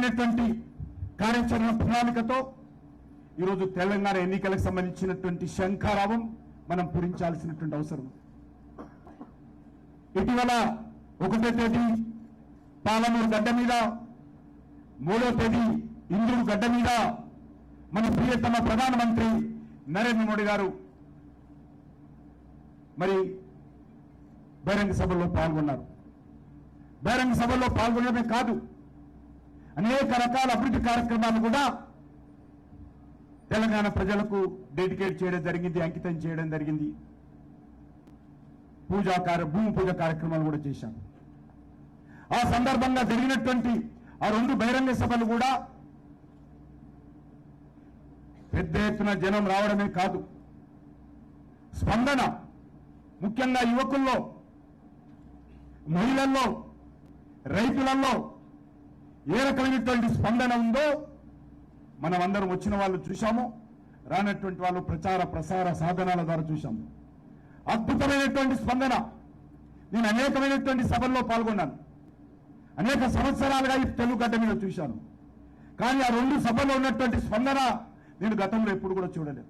అనేటువంటి కార్యాచరణ ప్రణాళికతో ఈరోజు తెలంగాణ ఎన్నికలకు సంబంధించినటువంటి శంఖారావం మనం పూరించాల్సినటువంటి అవసరం. ఇటీవల ఒకటో తేదీ పాలమూరు గడ్డ మీద మూడో తేదీ ఇంద్రుడు గడ్డ మీద మన ప్రియతమ ప్రధానమంత్రి నరేంద్ర మోడీ గారు మరి బహిరంగ సభలో పాల్గొన్నారు. బహిరంగ సభలో పాల్గొనడమే కాదు అనేక రకాల అభివృద్ధి కార్యక్రమాలు కూడా తెలంగాణ ప్రజలకు డెడికేట్ చేయడం జరిగింది అంకితం చేయడం జరిగింది. పూజా కార్య భూమి పూజ కార్యక్రమాలు కూడా చేశాం. ఆ సందర్భంగా జరిగినటువంటి ఆ రెండు బహిరంగ సభలు కూడా పెద్ద ఎత్తున జనం రావడమే కాదు స్పందన ముఖ్యంగా యువకుల్లో మహిళల్లో రైతులలో ఏ రకమైనటువంటి స్పందన ఉందో మనం అందరం వచ్చిన వాళ్ళు చూశాము రానటువంటి వాళ్ళు ప్రచార ప్రసార సాధనాల ద్వారా చూశాము. అద్భుతమైనటువంటి స్పందన. నేను అనేకమైనటువంటి సభల్లో పాల్గొన్నాను. అనేక సంవత్సరాలుగా ఈ తెలుగుగడ్డ మీద చూశాను. కానీ ఆ రెండు సభల్లో ఉన్నటువంటి స్పందన నేను గతంలో ఎప్పుడు కూడా చూడలేదు.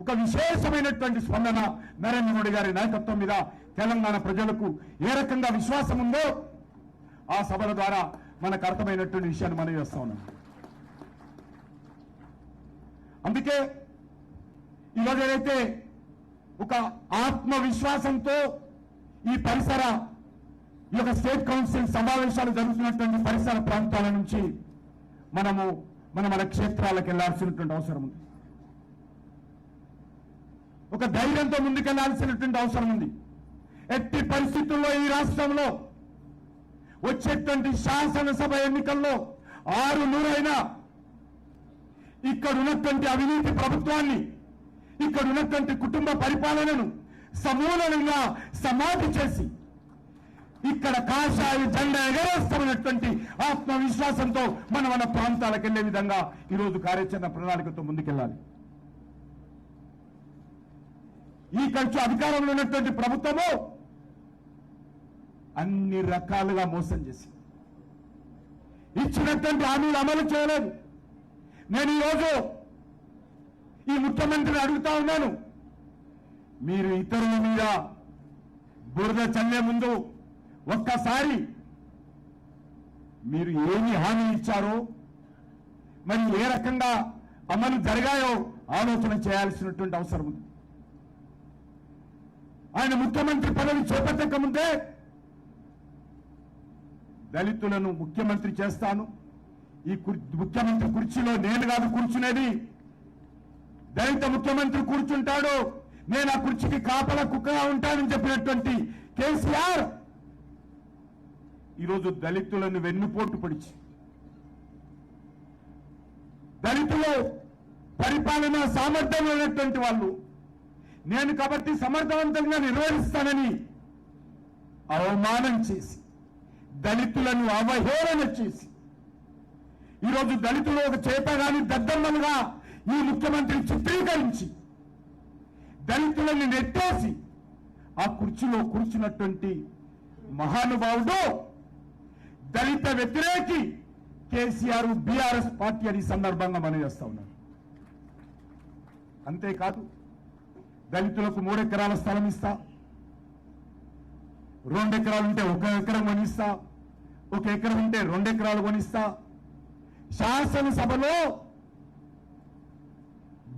ఒక విశేషమైనటువంటి స్పందన నరేంద్ర మోడీ గారి నాయకత్వం మీద తెలంగాణ ప్రజలకు ఏ రకంగా విశ్వాసం ఉందో ఆ సభల ద్వారా మనకు అర్థమైనటువంటి విషయాన్ని మనం చేస్తా ఉన్నాం. అందుకే ఈరోజు ఏదైతే ఒక ఆత్మవిశ్వాసంతో ఈ పరిసర ఈ యొక్క స్టేట్ కౌన్సిల్ సమావేశాలు జరుగుతున్నటువంటి పరిసర ప్రాంతాల నుంచి మనము మన మన క్షేత్రాలకు వెళ్ళాల్సినటువంటి అవసరం ఉంది. ఒక ధైర్యంతో ముందుకెళ్ళాల్సినటువంటి అవసరం ఉంది. ఎట్టి పరిస్థితుల్లో ఈ రాష్ట్రంలో వచ్చేటువంటి శాసనసభ ఎన్నికల్లో ఆరు నూరైనా ఇక్కడ ఉన్నటువంటి అవినీతి ప్రభుత్వాన్ని ఇక్కడ ఉన్నటువంటి కుటుంబ పరిపాలనను సమూలంగా సమాధి చేసి ఇక్కడ కాషాయ జెండా ఎగరేస్తామన్నటువంటి ఆత్మవిశ్వాసంతో మన మన ప్రాంతాలకు వెళ్ళే విధంగా ఈరోజు కార్యాచరణ ప్రణాళికతో ముందుకెళ్ళాలి. ఈ ఖర్చు అధికారంలో ఉన్నటువంటి ప్రభుత్వము అన్ని రకాలుగా మోసం చేసి ఇచ్చినటువంటి హామీలు అమలు చేయలేదు. నేను ఈరోజు ఈ ముఖ్యమంత్రిని అడుగుతా ఉన్నాను. మీరు ఇతరుల మీద బురద చల్లే ముందు ఒక్కసారి మీరు ఏమి హామీ ఇచ్చారో మరి ఏ రకంగా అమలు జరిగాయో ఆలోచన చేయాల్సినటువంటి అవసరం ఉంది. ఆయన ముఖ్యమంత్రి పదవి చేపట్టక ముందే దళితులను ముఖ్యమంత్రి చేస్తాను. ఈ ముఖ్యమంత్రి కుర్చీలో నేను కాదు కూర్చునేది. దళిత ముఖ్యమంత్రి కూర్చుంటాడు. నేను ఆ కుర్చీకి కాపల కుక్కగా ఉంటానని చెప్పినటువంటి కేసీఆర్ ఈరోజు దళితులను వెన్నుపోటు పొడిచి దళితులు పరిపాలన సామర్థ్యం లేనటువంటి వాళ్ళు నేను కాబట్టి సమర్థవంతంగా నిర్వహిస్తానని అవమానం చేసి దళితులను అవహేళన చేసి. ఈరోజు దళితులు ఒక చేపగాని దద్దమ్మలుగా ఈ ముఖ్యమంత్రి చిత్రీకరించి దళితులను నెట్టేసి ఆ కుర్చీలో కూర్చున్నటువంటి మహానుభావుడు దళిత వ్యతిరేకి కేసీఆర్ బీఆర్ఎస్ పార్టీ అని సందర్భంగా మనం చేస్తా ఉన్నాను అంతేకాదు దళితులకు మూడెకరాల స్థలం ఇస్తా రెండు ఎకరాలు ఉంటే ఒక ఎకరం ఇస్తా ఒక ఎకరం ఉంటే రెండు ఎకరాలు కొనిస్తా. శాసనసభలో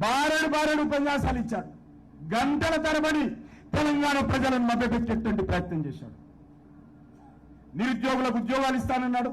బారెడు బారడు ఉపన్యాసాలు ఇచ్చాడు. గంటల తరబడి తెలంగాణ ప్రజలను మభ్యపెట్టేటువంటి ప్రయత్నం చేశాడు. నిరుద్యోగులకు ఉద్యోగాలు ఇస్తానన్నాడు.